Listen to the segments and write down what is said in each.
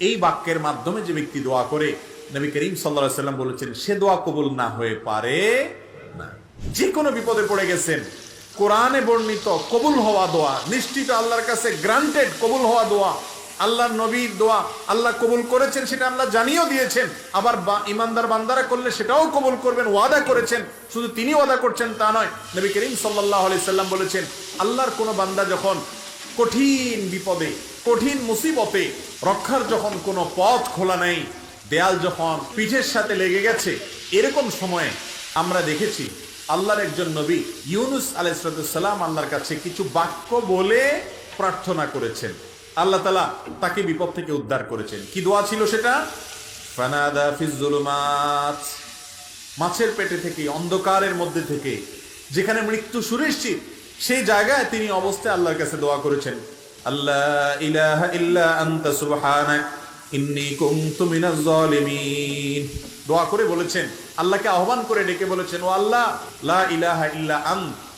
এই বাক্যের মাধ্যমে যে ব্যক্তি দোয়া করে, নবী করিম সাল্লা সাল্লাম বলেছেন, সে দোয়া কবুল না হয়ে পারে না। যে কোনো বিপদে পড়ে গেছেন, কোরআনে বর্ণিত কবুল হওয়া দোয়া, নিশ্চিত আল্লাহর কাছে গ্রান্টেড কবুল হওয়া দোয়া, আল্লাহর নবীর দোয়া, আল্লাহ কবুল করেছেন সেটা আল্লাহ জানিয়েও দিয়েছেন, আবার বা- ইমানদার বান্দারা করলে সেটাও কবুল করবেন, ওয়াদা করেছেন, শুধু তিনি ওয়াদা করছেন তা নয়, নবী করিম সাল্লাহ সাল্লাম বলেছেন, আল্লাহর কোনো বান্দা যখন কঠিন বিপদে কঠিন মুসিবতে রক্ষার যখন কোনো পথ খোলা নেই, দেয়াল যখন পিঠের সাথে লেগে গেছে, এরকম সময়ে আমরা দেখেছি আল্লাহর একজন নবী ইউনুস আলাইসালাম আল্লাহর কাছে কিছু বাক্য বলে প্রার্থনা করেছেন। আল্লাহ তালা তাকে বিপদ থেকে উদ্ধার করেছেন। কি দোয়া ছিল সেটা? ফিজুলমাত মাছের পেটে থেকে, অন্ধকারের মধ্যে থেকে, যেখানে মৃত্যু সুনিশ্চিত, সেই জায়গায় তিনি অবস্থায় আল্লাহর কাছে দোয়া করেছেন। আল্লাহ দোয়া করে বলেছেন, আল্লাহকে আহ্বান করে ডেকে বলেছেন, ও আল্লাহ, লা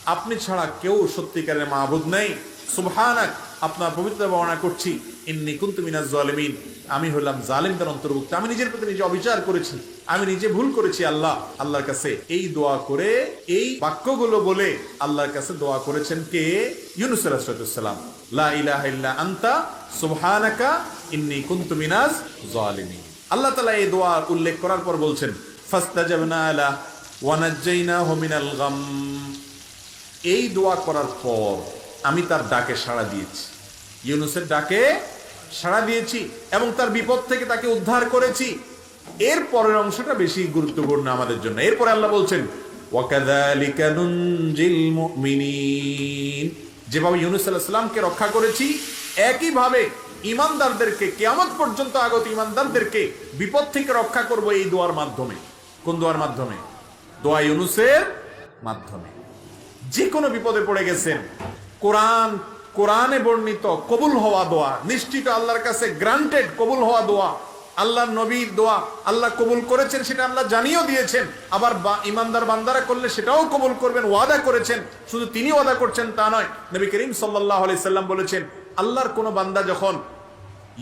আপনি ছাড়া কেউ সত্যিকারের মাহবুদ নেই। সুবহানাক, আপনার পবিত্র বর্ণনা করছি, ইন্নি কুনতু মিনাজ জালিমিন। আমি হলাম জালিমদের অন্তর্ভুক্ত। আমি নিজের প্রতি নিজে অবিচার করেছি। আমি নিজে ভুল করেছি আল্লাহ। আল্লাহর কাছে এই দোয়া করে, এই বাক্যগুলো বলে আল্লাহর কাছে দোয়া করেছেন কে? ইউনুস আলাইহিসসালাম লা ইলাহা ইল্লা আনতা সুবহানাকা ইন্নী কুনতু মিনাজ জালিমিন। আল্লাহ তাআলা এই দোয়া উল্লেখ করার পর বলছেন, ফাস্তাজাবনা লা ওয়া নাজ্জাইনাহু মিনাল গাম। এই দোয়া করার পর আমি তার ডাকে সাড়া দিয়েছি। ইউনুসের ডাকে সাড়া দিয়েছি এবং তার বিপদ থেকে তাকে উদ্ধার করেছি। এর পরের অংশটা বেশি গুরুত্বপূর্ণ আমাদের জন্য। এরপরে আল্লাহ বলছেন যেভাবে ইউনুস আলাইহিস সালামকে রক্ষা করেছি, একইভাবে ইমানদারদেরকে, কিয়ামত পর্যন্ত আগত ইমানদারদেরকে বিপদ থেকে রক্ষা করব এই দোয়ার মাধ্যমে। কোন দোয়ার মাধ্যমে? দোয়া ইউনুসের মাধ্যমে। যে কোনো বিপদে পড়ে গেছেন কোরআন, কোরআনে বর্ণিত কবুল হওয়া দোয়া, নিশ্চিত আল্লাহর কাছে গ্রান্টেড কবুল হওয়া দোয়া আল্লাহ নবীর দোয়া, আল্লাহ কবুল করেছেন সেটা আল্লাহ জানিয়েও দিয়েছেন, আবার ইমানদার বান্দারা করলে সেটাও কবুল করবেন, ওয়াদা করেছেন, শুধু তিনি ওয়াদা করছেন তা নয়, নবী করিম সাল্লাহ আলি সাল্লাম বলেছেন, আল্লাহর কোনো বান্দা যখন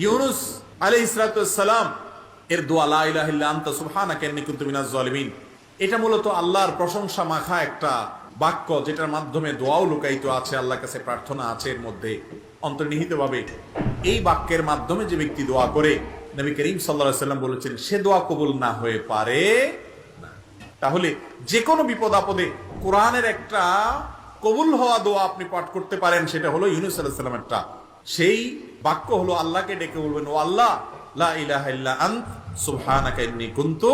ইউনুস আলী ইসরাতাম এর দোয়া ইল্লা আনতা সুবহানাকা মিনাজ এটা মূলত আল্লাহর প্রশংসা মাখা একটা বাক্য যেটার মাধ্যমে দোয়াও লুকায়িত আছে, আল্লাহর কাছে প্রার্থনা আছে, এর মধ্যে অন্তর্নিহিতভাবে এই বাক্যের মাধ্যমে যে ব্যক্তি দোয়া করে, নবী করিম সাল্লাল্লাহু সাল্লাম বলেছেন, সে দোয়া কবুল না হয়ে পারে তাহলে যে কোনো বিপদ আপদে কোরআনের একটা কবুল হওয়া দোয়া আপনি পাঠ করতে পারেন, সেটা হলো ইউনুস আলাইহিস সালামেরটা সেই বাক্য হলো আল্লাহকে ডেকে বলবেন, ও আল্লাহ, লা ইলাহা ইল্লা আন্ত, সুবহানাকা ইন্নী কুনতু